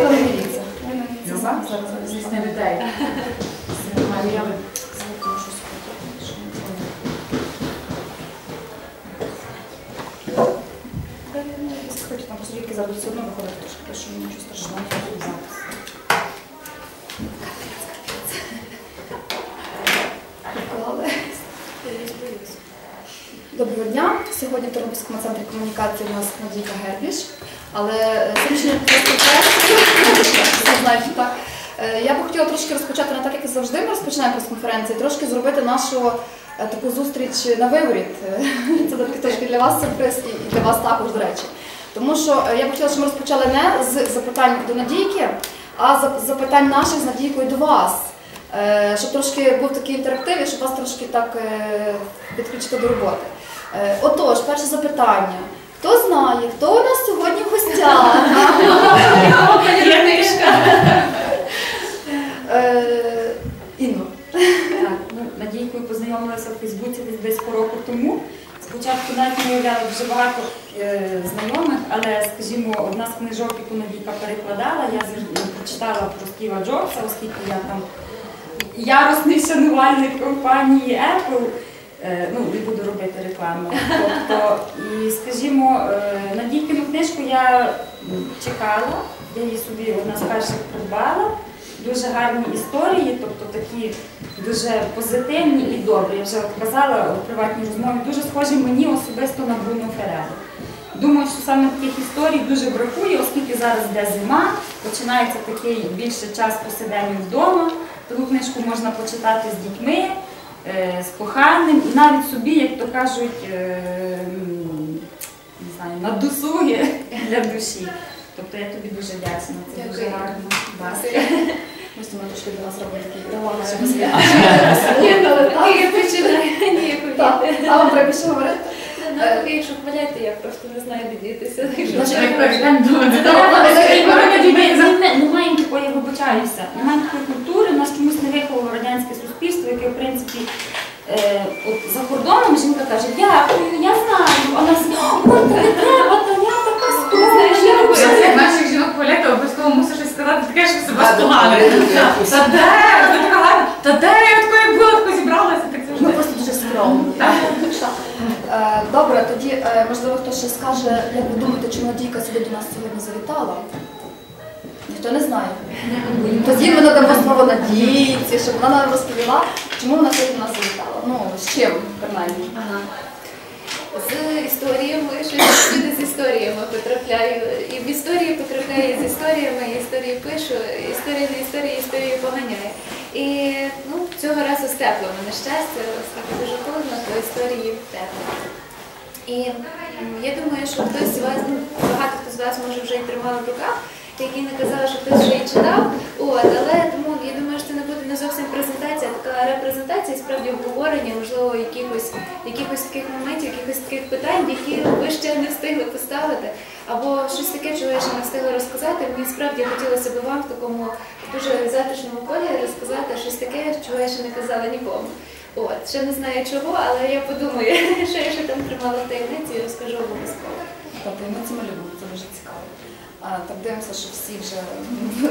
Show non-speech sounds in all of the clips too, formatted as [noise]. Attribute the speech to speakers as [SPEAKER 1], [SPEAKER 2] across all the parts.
[SPEAKER 1] зараз міліція.
[SPEAKER 2] Люба? Звісно, людей. Марія.
[SPEAKER 1] Хоч там посудівки зараз все одно виходить трошки, що нічого страшного не запис. Поклали. Доброго дня. Сьогодні в Тернопільському центрі комунікації у нас Надійка Гербіш. Але всі так. Е, Я б хотіла трошки розпочати не так, як завжди ми розпочинаємо прес-конференції, трошки зробити нашу е, таку зустріч на виворіт. [laughs] Це трошки для вас сюрприз і для вас також, до речі. Тому що е, я б хотіла, щоб ми розпочали не з запитань до Надійки, а з запитань наших з Надійкою до вас. Е, Щоб трошки був такий інтерактив і щоб вас трошки так підключити до роботи. Отож, перше запитання. Хто знає, хто у нас сьогодні в гостях? Е, Інно.
[SPEAKER 2] Так, ну, Надійкою познайомилася в Фейсбуці десь по року тому. Спочатку навіть не уявляла дуже багато е, знайомих, але, скажімо, одна з книжок, яку Надійка перекладала, я завжди прочитала про Стіва Джобса, оскільки я там яросний шанувальник компанії Apple. Е, ну, не буду робити рекламу. Тобто, і, скажімо, е, Надійкину книжку я чекала, я її собі одна з перших придбала. Дуже гарні історії, тобто такі дуже позитивні і добрі. Я вже казала у приватній розмові, дуже схожі мені особисто на Бруно Ферреру. Думаю, що саме таких історій дуже бракує, оскільки зараз йде зима, починається такий більше час посидення вдома. Таку книжку можна почитати з дітьми, з коханим і навіть собі, як то кажуть, е, не знаю, на досуги для душі. Тобто я тобі дуже вдячна. Це дуже гарно.
[SPEAKER 1] Ось ми нас такий а вам треба ще говорити?
[SPEAKER 3] Ну, якщо хваляти, я просто не знаю, де дітися.
[SPEAKER 2] Немає такої, я вибачаюся. Немає такої культури, у нас чомусь не виховало радянське суспільство, яке, в принципі, е, от за кордоном жінка каже, дякую, я знаю, а нас «Ой, та не треба, та я така.
[SPEAKER 4] Як наших жінок хваляти, обов'язково мусиш щось сказати, таке, що себе
[SPEAKER 1] Да,
[SPEAKER 4] спогано.
[SPEAKER 1] да, да.
[SPEAKER 4] Та де? Ви така гарна. Та де я такою була, тако зібралася, так
[SPEAKER 1] Ми
[SPEAKER 4] завжди.
[SPEAKER 1] просто дуже скромні. Е, Добре, тоді, е, можливо, хтось ще скаже, як ви думаєте, чи Надійка сюди до нас сьогодні завітала? Ніхто не знає. Тоді ми надамо слово Надійці, щоб вона нам розповіла, чому вона сьогодні нас завітала. Ну, з чим, принаймні.
[SPEAKER 3] З історіями, щось всюди з історіями потрапляю. І в історії потрапляю з історіями, і історії пишу, історія на історії, історію поганяє. І ну, цього разу з теплими на щастя, оскільки дуже холодно, то історії теплі. І я думаю, що хтось з вас, багато хто з вас може вже і тримав в руках, які не казали, що хтось вже і читав. От, але тому я думаю, що це не буде не зовсім презентація, а така репрезентація, справді обговорення, можливо, якихось, якихось таких моментів, якихось таких питань, які ви ще не встигли поставити, або щось таке, чого я ще не встигла розказати. Мені справді хотілося б вам в такому дуже затишному колі розказати щось таке, чого я ще не казала нікому. От, ще не знаю чого, але я подумаю, [laughs] що я ще там тримала в таємниці і розкажу обов'язково.
[SPEAKER 1] Тобто ми це це дуже цікаво. Так дивимося, що всі вже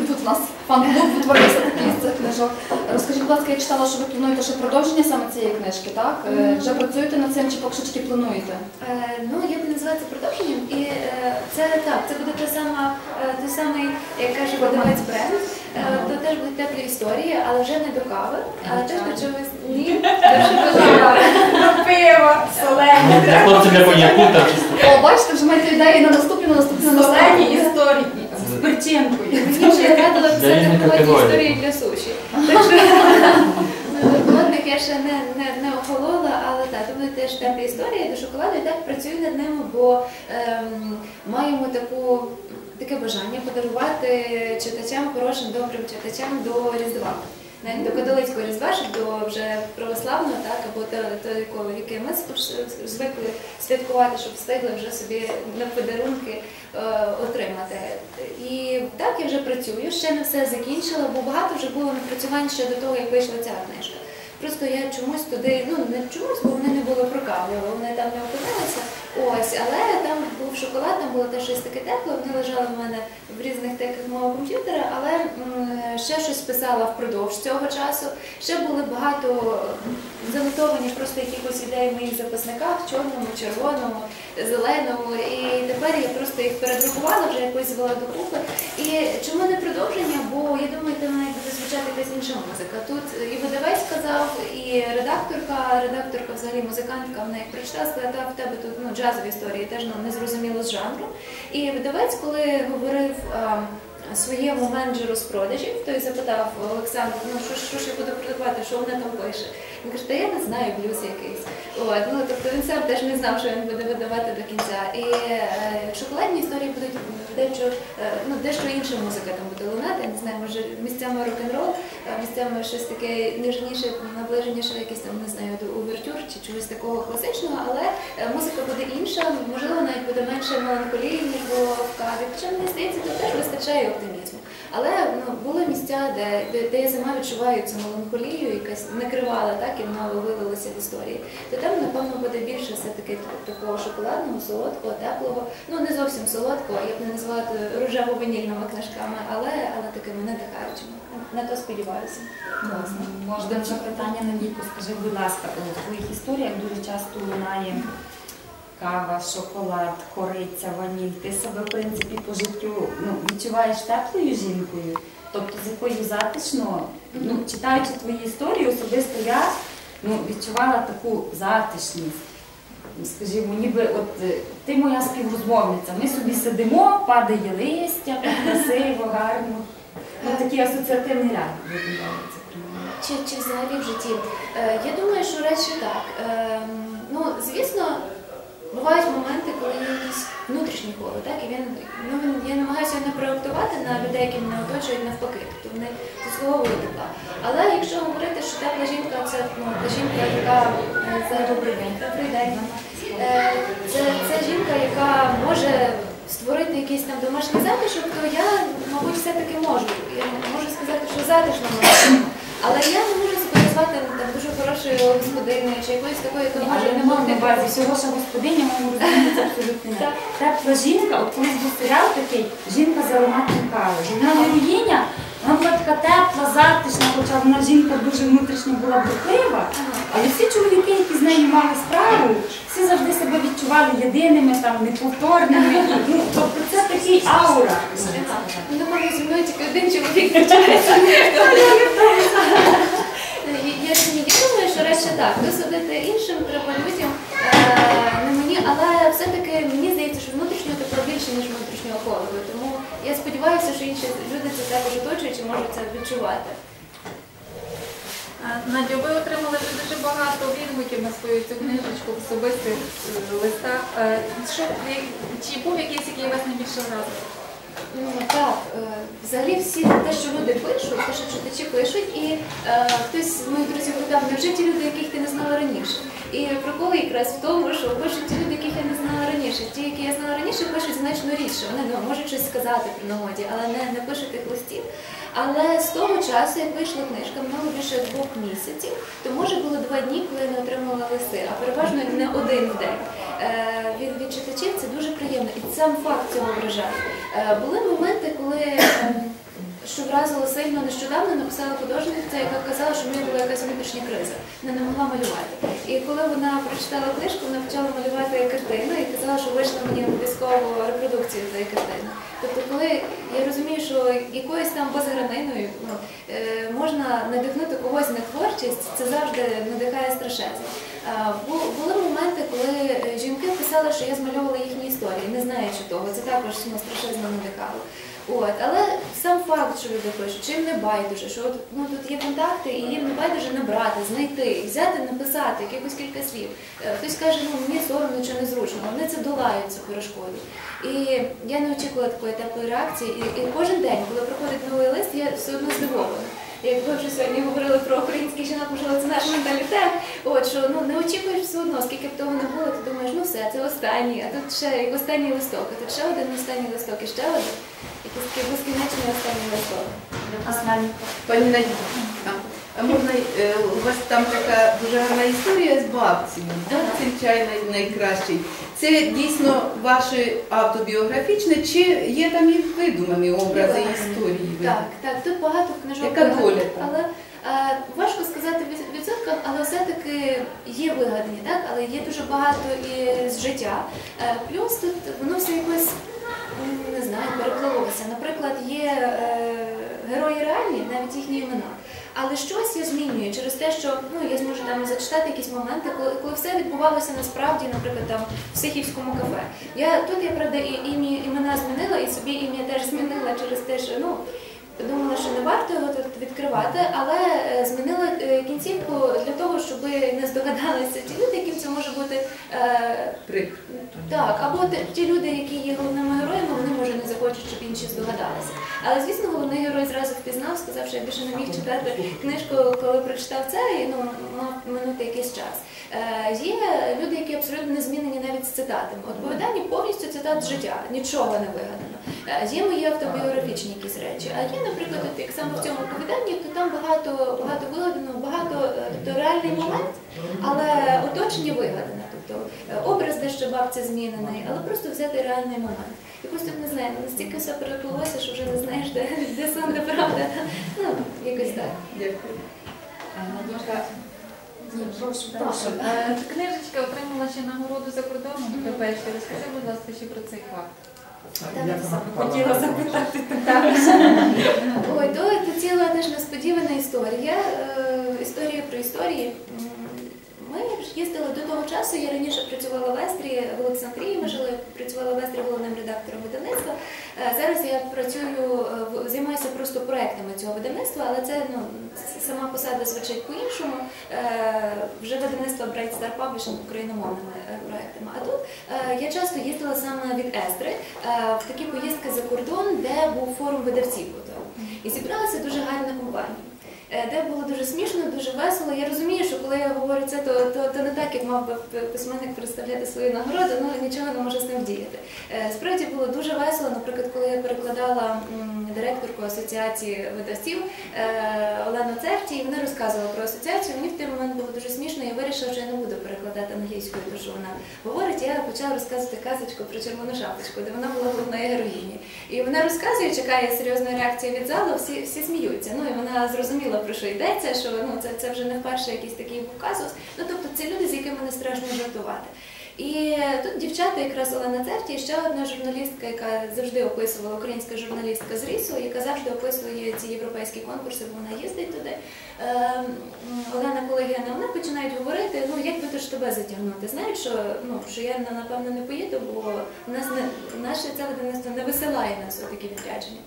[SPEAKER 1] тут у нас фан-клуб утворився такий з цих книжок. Розкажіть, будь ласка, я читала, що ви плануєте ще продовження саме цієї книжки, так? Е, Вже працюєте над цим чи поки що тільки плануєте?
[SPEAKER 3] Е, ну, я би назвала це продовженням, і е, це так, це буде та сама, той самий, як каже видавець бренд. То теж будуть теплі історії, але вже не до кави, а теж до чогось ні, теж до кави.
[SPEAKER 2] Пиво, солене.
[SPEAKER 5] Для хлопців для коньяку та чисто.
[SPEAKER 1] О, бачите, вже маєте ідеї на наступні, на наступні, на
[SPEAKER 2] Солені історії з перчинкою.
[SPEAKER 3] Мені вже радила писати
[SPEAKER 5] категорій.
[SPEAKER 3] історії для суші. Так що я ще не, не, не охолола, але так, то будуть теж теплі історії до шоколаду і так працюю над ними, бо ем, маємо таку. Таке бажання подарувати читачам, хорошим, добрим читачам до Різдва. Навіть до католицького різдва, до вже православного, так, або якого, яке ми звикли святкувати, щоб встигли вже собі на подарунки е, отримати. І так я вже працюю, ще не все закінчила, бо багато вже було напрацювань ще до того, як вийшла ця книжка. Просто я чомусь туди, ну не чомусь, бо вони не були прокавливали, вони там не опинилися. Ось, але там був шоколад, там було теж щось таке тепле, вони лежали в мене в різних теках мого комп'ютера, але ще щось писала впродовж цього часу. Ще були багато занотовані просто якихось ідей в моїх записниках, чорному, червоному, зеленому. І тепер я просто їх передрукувала, вже якось звела докупи. І чому не продовження? Бо я думаю, там навіть буде звучати якась інша музика. Тут і видавець сказав, і редакторка, редакторка взагалі музикантка, вона як прочитала, сказала, в тебе тут ну, джазові історії, теж ну, не зрозуміло з жанру. І видавець, коли говорив. Своєму менеджеру з продажів, той запитав Олександр, ну що, що ж я буду продавати, що вона там пише. Він каже, та я не знаю, блюз якийсь. От, ну, тобто він сам теж не знав, що він буде видавати до кінця. І е, шоколадні історії будуть дещо, е, ну, дещо інша музика там буде лунати. Не знаю, може місцями рок-н-рол, а місцями щось таке ніжніше, наближеніше, якийсь там, не знаю, до увертюр чи чогось такого класичного, але е, музика буде інша, можливо, навіть буде менше меланхолії, ніж було в каві. Хоча мені здається, тут теж вистачає оптимізму. Але ну, були місця, де, де, де я сама відчуваю цю меланхолію, якась накривала, так, і вона вилилася в історії. То там, напевно, буде більше все-таки такого шоколадного, солодкого, теплого, ну не зовсім солодкого, я б не назвала це рожево-ванільними книжками, але, але такими надихаючими. На то сподіваюся.
[SPEAKER 2] Власне, можна запитання на Віку. Скажи, будь ласка, у твоїх історіях дуже часто лунає кава, шоколад, кориця, ваніль. Ти себе, в принципі, по життю ну, відчуваєш теплою жінкою, тобто з якою затишно, ну, читаючи твої історії, особисто я ну, відчувала таку затишність. Скажімо, ніби от е, ти моя співрозмовниця, ми собі сидимо, падає листя, красиво, гарно. Ну, такий асоціативний ряд відбувається.
[SPEAKER 3] Чи, чи взагалі в житті? Е, я думаю, що речі так. Е, ну, звісно, бувають моменти, коли є якийсь внутрішній голод, так? І він, ну, він, я намагаюся його не проектувати на людей, які мене оточують навпаки. Тобто вони заслуговують тепла. Але якщо говорити, що тепла жінка це ну, та жінка, яка е, за добрий день, добрий день. Е, Це, це жінка, яка може створити якийсь там домашній затишок, то я, мабуть, все-таки можу. Я можу сказати, що затишно можу. Але я не можу ну, там, дуже хорошою господиною чи якоюсь такою, яка може не
[SPEAKER 2] не мав на
[SPEAKER 3] бути
[SPEAKER 2] всього, що господиня, моєму розумінні це абсолютно не. Тепла жінка, от колись був серіал такий, жінка з ароматом кави. Вона героїня, вона була така тепла, затишна, хоча вона жінка дуже внутрішньо була брехлива. Але всі чоловіки, які з нею мали справу, всі завжди себе відчували єдиними, там, неповторними. Ну, тобто це такий аура.
[SPEAKER 3] Ну, напевно, зі мною тільки один чоловік навчається. [laughs] Я думаю, що радше так. Досудити іншим треба людям, е, не мені, але все-таки мені здається, що внутрішнього тепло більше, ніж внутрішнього холоду. Тому я сподіваюся, що інші люди це також оточують і можуть це відчувати.
[SPEAKER 6] Надя, ви отримали дуже багато відгуків на свою цю книжечку в особистих е, листах. Е, чи був якийсь, який вас найбільше вразив?
[SPEAKER 3] Ну, так, е, взагалі всі те, що люди пишуть, те, що читачі пишуть, і е, хтось з моїх друзів питав, невже ті люди, яких ти не знала раніше? І прикол якраз в тому, що пишуть ті люди, яких я не знала раніше. Ті, які я знала раніше, пишуть значно рідше. Вони ну, можуть щось сказати при нагоді, але не, не пишуть тих листів. Але з того часу, як вийшла книжка, минуло більше двох місяців, то може було два дні, коли я не отримала листи, а переважно не один день. Е, від, від читачів це дуже приємно. І сам факт цього вражає. Е, були моменти, коли ем, що вразило сильно нещодавно, написала художниця, яка казала, що в неї була якась внутрішня криза. Вона не могла малювати. І коли вона прочитала книжку, вона почала малювати картину і казала, що вийшла мені обов'язково репродукцію цієї картини. Тобто, коли я розумію, що якоюсь там безграниною ну, е, можна надихнути когось на творчість, це завжди надихає страшезно. Були моменти, коли жінки писали, що я змальовувала їхні історії, не знаючи того, це також ну, страшезно надихало. От, але сам факт, що люди пишуть, що їм не байдуже, що от, ну, тут є контакти, і їм не байдуже набрати, знайти, взяти, написати якихось кілька слів. Е, Хтось каже, ну мені соромно чи незручно, вони це долають цю перешкоду. І я не очікувала такої теплої реакції. І, і кожен день, коли приходить новий лист, я все одно здивована. Як ви вже сьогодні говорили про українських жінок, можливо, це наш менталітет. От що ну не очікуєш все одно, скільки б того не було, ти думаєш, ну все, це останній, а тут ще як останній листок, а тут ще один останній листок, і ще один. Якийсь такий безкінечний останній листок.
[SPEAKER 1] Пані Надія,
[SPEAKER 7] можна е, у вас там така дуже гарна історія з бабцею. Бабцем чай найкращий. Це дійсно ваше автобіографічне, чи є там і видумані образи історії?
[SPEAKER 3] Так, так, тут багато книжок.
[SPEAKER 7] Яка доля?
[SPEAKER 3] Але е, важко сказати в відсотках, але все-таки є вигадані, так? Але є дуже багато і з життя. Е, плюс тут воно все якось не знаю, переплилося. Наприклад, є е, герої реальні, навіть їхні імена. Але щось я змінюю через те, що ну я зможу там зачитати якісь моменти, коли, коли все відбувалося насправді, наприклад, там в Сихівському кафе. Я тут я правда і ім'я імена змінила, і собі ім'я теж змінила через те, що ну. Думала, що не варто його тут відкривати, але е, змінила е, кінцівку для того, щоб не здогадалися ті люди, яким це може бути е,
[SPEAKER 7] Прикро.
[SPEAKER 3] так, або ті люди, які є головними героями, вони може не захочуть, щоб інші здогадалися. Але звісно, головний герой зразу впізнав, сказав, що я більше не міг читати книжку, коли прочитав це, і ну мав минути якийсь час. Є люди, які абсолютно не змінені навіть з цитатами. Оповідання повністю цитат з життя, нічого не вигадано. Є мої автобіографічні якісь речі. А є, наприклад, от як саме в цьому оповіданні, то там багато багато вигадано, багато е, тобто реальний момент, але оточення вигадане. Тобто е, образ дещо бабця змінений, але просто взяти реальний момент. Якось тут не знаю, настільки все переплилося, що вже не знаєш, де, де сон, де правда. Ну, якось так.
[SPEAKER 7] Дякую.
[SPEAKER 1] Ні, прошу, прошу.
[SPEAKER 6] е, книжечка отримала ще нагороду за кордоном. Розкажи, будь ласка, ще про цей факт.
[SPEAKER 2] Хотіла запитати. [laughs]
[SPEAKER 3] Ой, то, це ціла теж несподівана історія. Е, історія про історії. Ми їздили до того часу. Я раніше працювала в Естрі в Олександрії. Ми жили, працювала в Естрі головним редактором видавництва. Е, Зараз я працюю, е, займаюся просто проектами цього видавництва, але це ну сама посада звучить по-іншому. Е, Вже видавництво Bright Star Publishing україномовними проектами. А тут я часто їздила саме від Естри в такі поїздки за кордон, де був форум видавців. І зібралася дуже гарна компанія. Е, Де було дуже смішно, дуже весело. Я розумію, що коли я говорю це, то, то, то не так, як мав би письменник представляти свою нагороду, ну нічого не може з ним вдіяти. Е, Справді було дуже весело. Наприклад, коли я перекладала директорку асоціації видавців е, Олену Церті, і вона розказувала про асоціацію. Мені в той момент було дуже смішно. Я вирішила, що я не буду перекладати англійською, тому що вона говорить. Я почала розказувати казочку про червону шапочку, де вона була головною героїні. І вона розказує, чекає серйозної реакції від залу, всі, всі сміються. Ну і вона зрозуміла, про що йдеться, що ну це, це вже не вперше якийсь такий був казус. Ну тобто це люди, з якими не страшно жартувати. І тут дівчата, якраз Олена Церті, ще одна журналістка, яка завжди описувала українська журналістка з Рісу, яка завжди описує ці європейські конкурси, бо вона їздить туди. Ем, Олена Колегіна, вони починають говорити, ну як би то ж тебе затягнути. Знають, що ну що я напевно не поїду, бо нас не наше це не висилає нас у такі відрядження.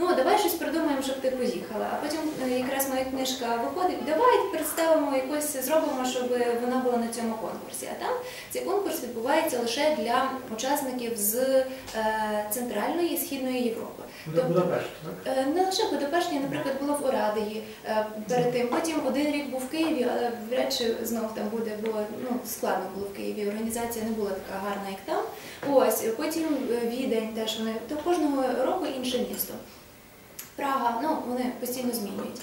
[SPEAKER 3] Ну, давай щось придумаємо, щоб ти поїхала. А потім е, якраз моя книжка виходить, давай представимо якось, зробимо, щоб вона була на цьому конкурсі. А там цей конкурс відбувається лише для учасників з е, центральної і східної Європи. Тобто,
[SPEAKER 5] Будапешт, так?
[SPEAKER 3] Е, Не лише Будапешті, наприклад, була в Орадії е, перед тим. Потім один рік був в Києві, але вряд чи знов там буде, бо ну, складно було в Києві. Організація не була така гарна, як там. Ось потім Відень теж вони то кожного року інше місто. Прага, ну вони постійно змінюють.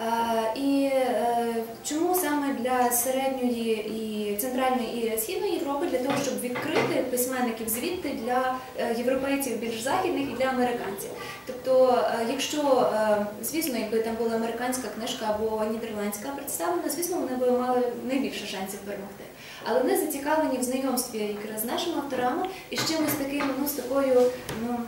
[SPEAKER 3] Е, І е, чому саме для середньої і центральної і східної Європи для того, щоб відкрити письменників звідти для е, європейців більш західних і для американців? Тобто, якщо звісно, якби там була американська книжка або нідерландська представлена, звісно, вони б мали найбільше шансів перемогти. Але вони зацікавлені в знайомстві якраз з нашими авторами і з чимось таким, ну з такою, ну.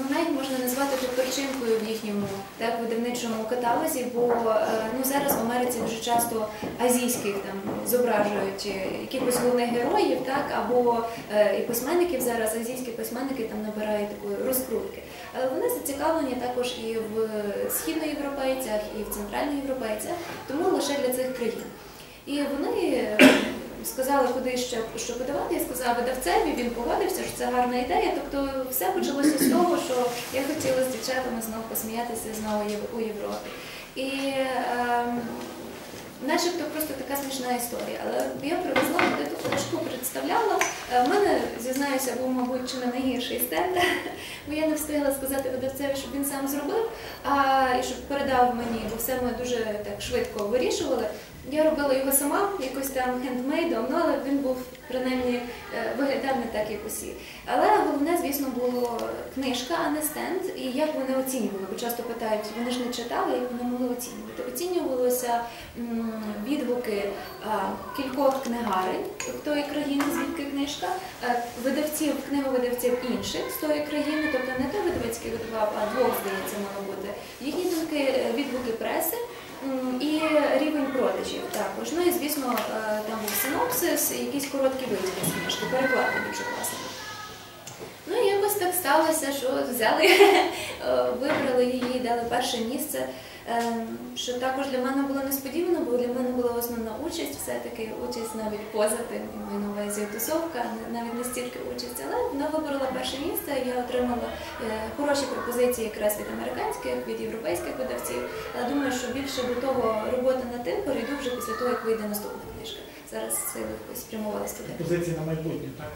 [SPEAKER 3] Ну, навіть можна назвати тут перчинкою в їхньому так, видавничому каталозі, бо е, ну, зараз в Америці дуже часто азійських там зображують е, якихось головних героїв, так, або е, і письменників зараз, азійські письменники там набирають такої розкрутки. Але вони зацікавлені також і в східноєвропейцях, і в центральноєвропейцях, тому лише для цих країн. І вони сказали, куди ще що подавати. Я сказала видавцеві, він погодився, що це гарна ідея. Тобто все почалося з того, що я хотіла з дівчатами знову посміятися знову у Європі. І ем, начебто просто така смішна історія. Але я привезла туди ту книжку, представляла. Е, В мене, зізнаюся, був, мабуть, чи не найгірший стенд, [laughs] бо я не встигла сказати видавцеві, щоб він сам зробив, а і щоб передав мені, бо все ми дуже так швидко вирішували. Я робила його сама, якось там хендмейдом, ну але він був принаймні е, виглядав не так, як усі. Але головне, звісно, було книжка, а не стенд, і як вони оцінювали. Бо часто питають, вони ж не читали, як вони могли оцінювати. Оцінювалися відгуки кількох книгарень в тої країни, звідки книжка, е, видавців, книговидавців інших з тої країни, тобто не той видавецький видавав, а двох, здається, мало бути. Їхні думки, е, відгуки преси. І рівень продажів також. Ну і звісно, е, там був синопсис, якісь короткі витяги з книжки, переклади дуже класні. Ну і якось так сталося, що взяли, [laughs] е, вибрали її, дали перше місце. Ем, Що також для мене було несподівано, бо для мене була основна участь, все-таки участь навіть поза тим, маю на увазі тусовка, навіть не стільки участь, але вона виборола перше місце, я отримала е, хороші пропозиції якраз від американських, від європейських видавців. Але думаю, що більше до того роботи над тим перейду вже після того, як вийде наступна книжка. Зараз сили спрямувалися туди.
[SPEAKER 5] Позиції на майбутнє, так?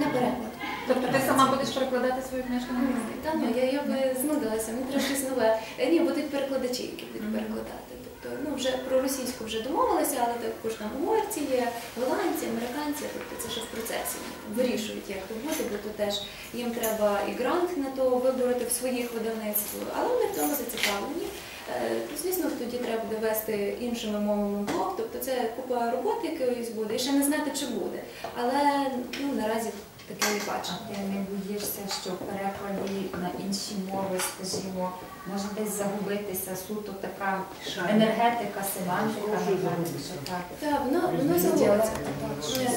[SPEAKER 3] На переклад.
[SPEAKER 6] Тобто ти сама будеш перекладати свою книжку на англійський?
[SPEAKER 3] Та ну я, я би знудилася, мені треба щось нове. Ні, будуть перекладачі, які будуть перекладати. Тобто, ну вже про російську вже домовилися, але також там угорці є, голландці, американці, тобто це ще в процесі. Вирішують, як то буде, бо то теж їм треба і грант на то вибороти в своїх видавництв, але вони в тому зацікавлені. Е, Звісно, тоді треба буде вести іншими мовами блог, тобто це купа роботи якоїсь буде, і ще не знати, чи буде. Але ну, наразі таке не бачу.
[SPEAKER 2] Ти не боїшся, що в перекладі на інші мови, скажімо, може десь загубитися суто така енергетика, семантика, так.
[SPEAKER 3] Так, воно, воно загубиться.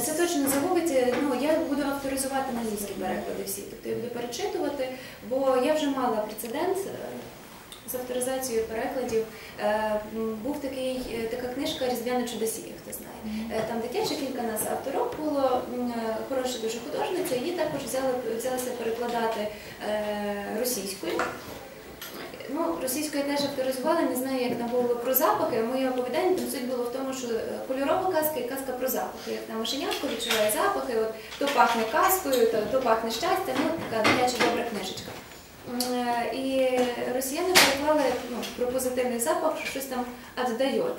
[SPEAKER 3] Це точно загубиться. Ну, я буду авторизувати англійські переклади всі. Тобто я буду перечитувати, бо я вже мала прецедент е, з авторизацією перекладів. Е, Був такий, е, така книжка Різдвяна чудосія, хто знає. Е, Там дитяче кілька нас авторок було, хороша дуже художниця, її також взяли, взялися перекладати російською. Ну, російською теж авторизували, не знаю, як там було про запахи. Моє оповідання там суть було в тому, що кольорова казка і казка про запахи. Як там машенятко відчуває запахи, от то пахне казкою, то, то пахне щастям, ну така дитяча добра книжечка. Е, І росіяни переклали ну, про позитивний запах, що щось там «отдает».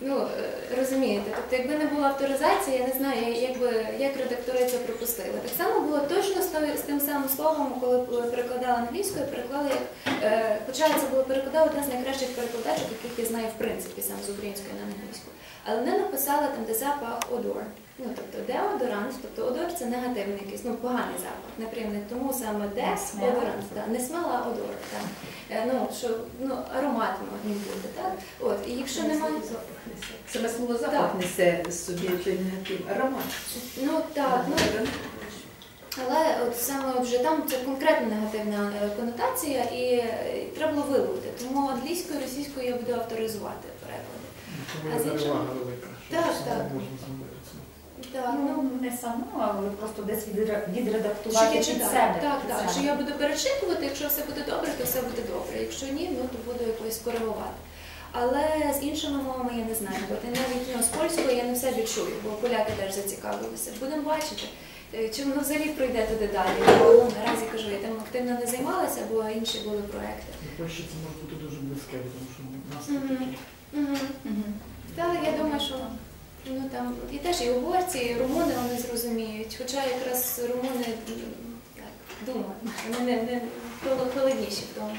[SPEAKER 3] Ну, е, розумієте, тобто, якби не була авторизації, я не знаю, якби, як редактори це пропустили. Так само було точно з, тим самим словом, коли перекладала англійською, переклали як Е, Хоча це було перекладала одна з найкращих перекладачок, яких я знаю в принципі сам з української на англійську. Але вони написали там, де запах одор. Ну тобто деодорант, тобто одор це негативний якийсь, ну поганий запах, неприємний. Тому саме де
[SPEAKER 2] смел.
[SPEAKER 3] одорант, да, не смела, а одор. Так. Е, Ну що ну аромат має бути, так? От і якщо немає
[SPEAKER 7] Саме слово запах несе з собі той негатив, аромат.
[SPEAKER 3] ну так, ну Але от саме вже там це конкретно негативна е, конотація, і е, треба було виловити. Тому англійською, російською я буду авторизувати переклади.
[SPEAKER 5] Це
[SPEAKER 3] А з
[SPEAKER 5] буде
[SPEAKER 3] іншого?
[SPEAKER 5] перевага велика. що
[SPEAKER 3] Так,
[SPEAKER 5] це
[SPEAKER 3] так.
[SPEAKER 5] Можна зробити.
[SPEAKER 3] Так, ну,
[SPEAKER 2] Ну, не само, але просто десь відре- відредактувати
[SPEAKER 3] читаю.
[SPEAKER 2] себе.
[SPEAKER 3] Так, так,
[SPEAKER 2] себе.
[SPEAKER 3] що я буду перечитувати, якщо все буде добре, то все буде добре. Якщо ні, ну то буду якось коригувати. Але з іншими мовами я не знаю, бо ти навіть ну, з польською я не все відчую, бо поляки теж зацікавилися. Будемо бачити. Е, Чи воно взагалі пройде туди далі? Бо ну, наразі кажу, я там активно не займалася, бо інші були проекти.
[SPEAKER 5] Польщі це може бути дуже близьке, тому що у нас
[SPEAKER 3] Мгм. Угу. Так, я думаю, що ну там і теж і угорці, і румуни вони зрозуміють. Хоча якраз румуни так думаю, вони не, не холодніші в тому.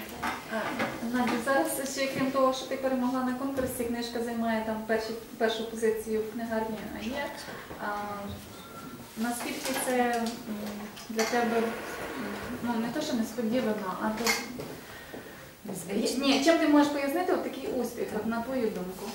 [SPEAKER 6] Надя, зараз ще крім того, що ти перемогла на конкурсі, книжка займає там перші, першу позицію в книгарні є. А, наскільки це для тебе ну не то, що несподівано, а то ні, чим ти можеш пояснити от такий успіх, от, на твою думку?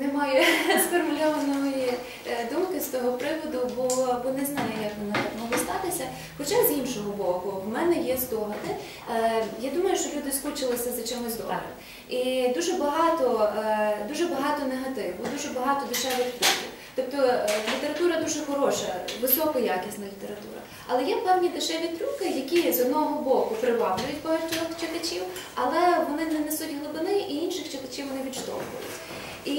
[SPEAKER 3] Немає [laughs] сформульованої е, думки з того приводу, бо, бо не знаю, як воно так могло статися. Хоча з іншого боку, в мене є здогади. Е, Я думаю, що люди скучилися за чимось добрим. І дуже багато, е, дуже багато негативу, дуже багато дешевих трюків. Тобто література дуже хороша, високоякісна література. Але є певні дешеві трюки, які з одного боку приваблюють багатьох читачів, але вони не несуть глибини і інших читачів вони відштовхують. І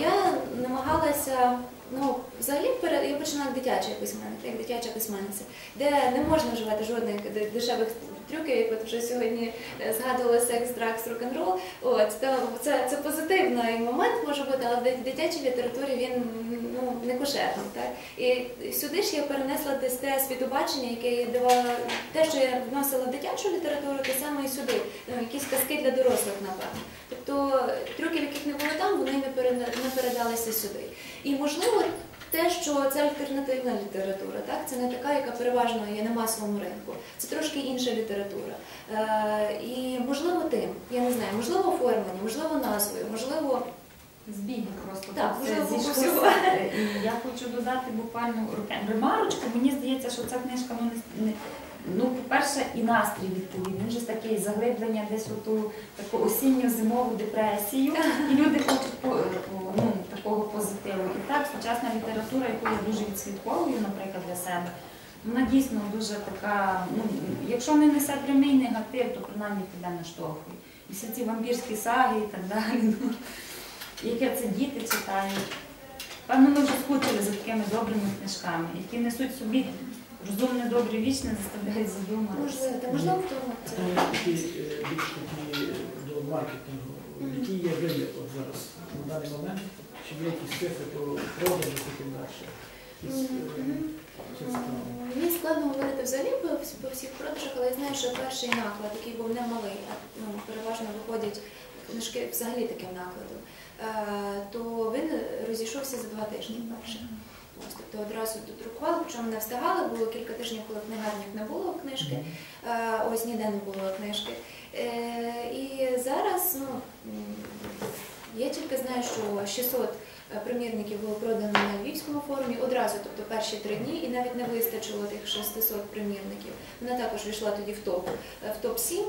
[SPEAKER 3] я намагалася ну, взагалі я починала як дитячий письменник, як дитяча письменниця, де не можна вживати жодних дешевих трюків, як от вже сьогодні е, згадували секс, дракс, рок-н-рол. Це, це позитивний момент може бути, але в дитячій літературі він ну, не кошерний. Так? І сюди ж я перенесла десь те світобачення, яке я давала, те, що я вносила дитячу літературу, те саме і сюди. Ну, якісь казки для дорослих, напевно. Тобто трюків, яких не було там, вони не передалися сюди. І можливо. Те, що це альтернативна література, так це не така, яка переважно є на масовому ринку. Це трошки інша література. Е, і можливо тим, я не знаю, можливо оформлення, можливо назвою, можливо,
[SPEAKER 2] Збіги просто
[SPEAKER 3] Так.
[SPEAKER 2] І я хочу додати буквально ремарочку. Мені здається, що ця книжка ну, не, не- ну, по-перше, і настрій відповідний. Він же такий заглиблення десь у ту таку осінньо-зимову депресію. І люди хочуть ну, такого позитиву. І так, сучасна література, яку я дуже відслідковую, наприклад, для себе. Вона дійсно дуже така, ну, якщо не несе прямий негатив, то принаймні тебе наштовхує. І всі ці вампірські саги і так далі. Ну, яке це діти читають. Певно, ми вже скучили за такими добрими книжками, які несуть собі розумне, добре, вічне, заставляють задуматися.
[SPEAKER 3] можливо,
[SPEAKER 5] е, більш такі е, до маркетингу. Які є вигляд от зараз на даний момент? Чи є якісь цифри по продажу і так далі?
[SPEAKER 3] Мені складно говорити взагалі по, всіх продажах, але я знаю, що перший наклад, який був немалий, а ну, переважно виходять книжки взагалі таким накладом, е, то він розійшовся за два тижні перших. Ось, тобто одразу додрукували, причому не встигали, було кілька тижнів, коли в книгарнях не було книжки, е, ось ніде не було книжки. Е, І зараз ну, я тільки знаю, що 600 примірників було продано на Львівському форумі одразу, тобто перші три дні, і навіть не вистачило тих 600 примірників. Вона також війшла тоді в топ, е, в топ 7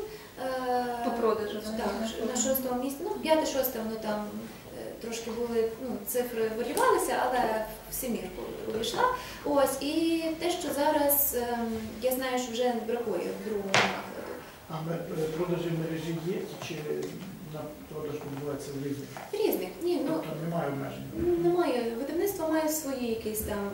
[SPEAKER 6] По продажу,
[SPEAKER 3] Так, на шостому місці. Ну, п'яте-шосте воно там е, трошки були, ну, цифри варіювалися, але в сімірку увійшла. Ось, і те, що зараз ем, я знаю, що вже бракує в другому накладу.
[SPEAKER 5] А е, продажі в мережі є, чи на продаж відбувається в різних?
[SPEAKER 3] Різних. Ні, ну
[SPEAKER 5] Тобто немає обмежень.
[SPEAKER 3] Ну, Немає. Видавництво має свої якісь там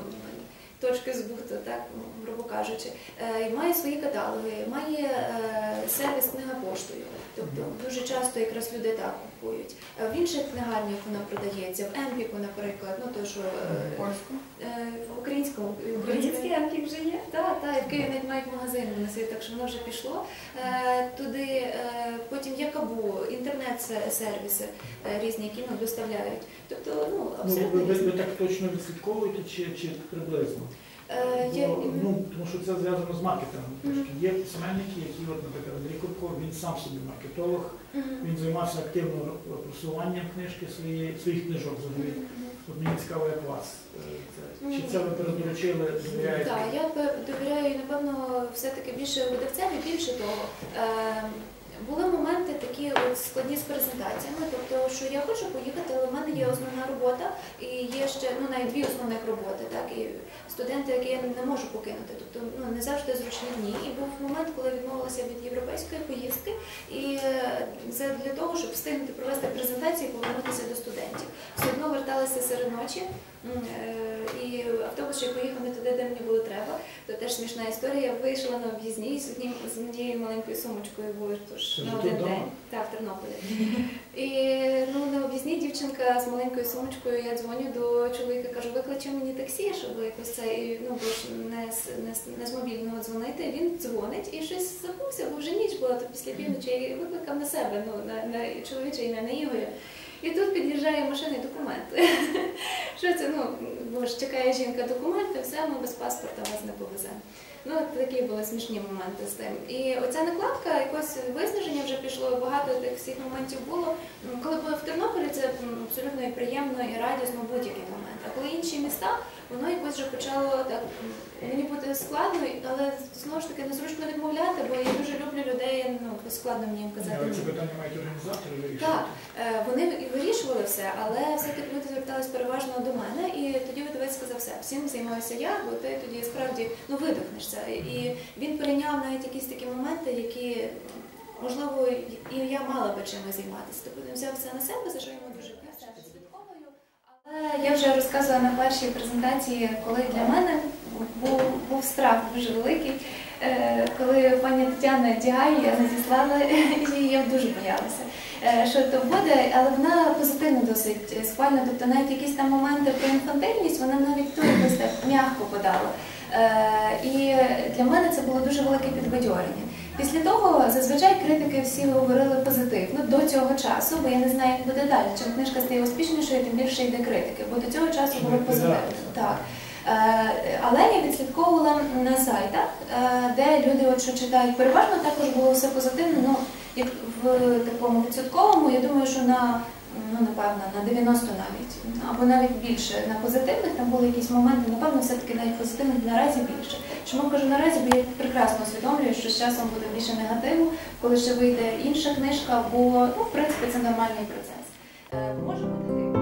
[SPEAKER 3] точки збуту, так, грубо кажучи. Е, має свої каталоги, має е, сервіс книга поштою. Тобто дуже часто якраз люди так купують. Е, В інших книгарнях вона продається, в Емпіку, наприклад, ну то що е,
[SPEAKER 2] Польську.
[SPEAKER 3] е, в українському
[SPEAKER 2] Український антик вже є.
[SPEAKER 3] так, так, і в Києві навіть мають магазин на світ, так що воно вже пішло. Туди потім є кабу, інтернет-сервіси різні, які нам доставляють. Тобто, ну,
[SPEAKER 5] Ну, ви,
[SPEAKER 3] абсолютно
[SPEAKER 5] ви, ви так точно відслідковуєте чи, чи приблизно?
[SPEAKER 3] Е, є-
[SPEAKER 5] ну, тому що це зв'язано з маркетингом. трошки. Є письменники, які, от, наприклад, Андрій Курко, він сам собі маркетолог,
[SPEAKER 3] Мгм.
[SPEAKER 5] він займався активно просуванням книжки своєї, своїх книжок взагалі. От мені цікаво, як вас. е, Це. Чи це ви передоручили, довіряєте?
[SPEAKER 3] Так, я довіряю, напевно, все-таки більше видавцям і більше того. Е, були моменти такі от складні з презентаціями, тобто, що я хочу поїхати, але в мене є основна робота, і є ще ну навіть дві основних роботи, так і студенти, які я не можу покинути. Тобто ну не завжди зручні дні. І був момент, коли відмовилася від європейської поїздки, і е, це для того, щоб встигнути провести презентацію і повернутися до студентів. Все одно верталася серед ночі. Е, І автобус ще поїхав не туди, де мені було треба. То теж смішна історія. Я вийшла на об'їзній з однім з однією маленькою сумочкою, бо тож на один день. Так, в Тернополі. [laughs] І ну на об'їзній дівчинка з маленькою сумочкою. Я дзвоню до чоловіка, кажу, викличе мені таксі, щоб якось це ну бо ж не з не, не з мобільного дзвонити. Він дзвонить і щось забувся, бо вже ніч була, то після півночі і викликав на себе, ну на, на чоловіче ім'я на Ігоря. І тут під'їжджає машина і документи. [laughs] Що це? Ну бо ж чекає жінка документи, все, ми без паспорта вас не повеземо. Ну, такі були смішні моменти з тим. І оця накладка, якось виснаження вже пішло, багато тих всіх моментів було. Коли були в Тернополі, це абсолютно і приємно, і радісно момент. А коли інші міста, воно якось вже почало так мені бути складно, але знову ж таки незручно відмовляти, бо я дуже люблю людей, ну складно мені їм казати.
[SPEAKER 5] Але це питання мають організатори.
[SPEAKER 3] Так, е, вони і вирішували все, але все-таки люди звертались переважно до мене, і тоді видавець сказав все, всім займаюся я, бо ти тоді справді ну видихнешся. І він перейняв навіть якісь такі моменти, які можливо і я мала би чимось займатися. Тобто він взяв все на себе, за що йому дуже Я вже розказувала на першій презентації, коли для мене був, був страх дуже великий. Е, Коли пані Тетяна Дягай я надіслала її, я дуже боялася, е, що то буде, але вона позитивно досить схвальна. Тобто навіть якісь там моменти про інфантильність вона навіть тут якось так м'яко подала. Е, І для мене це було дуже велике підбадьорення. Після того зазвичай критики всі говорили позитивно до цього часу, бо я не знаю, як буде далі. Чим книжка стає успішнішою, тим більше йде критики, бо до цього часу було позитивно. Так. Е, Але я відслідковувала на сайтах, е, де люди, от що читають, переважно також було все позитивно. Ну, як в такому відсотковому, я думаю, що на ну, напевно на 90 навіть, або навіть більше на позитивних, там були якісь моменти, напевно, все-таки навіть позитивних наразі більше. Чому кажу наразі, бо я прекрасно усвідомлюю, що з часом буде більше негативу, коли ще вийде інша книжка, бо ну, в принципі це нормальний процес. Е, Може бути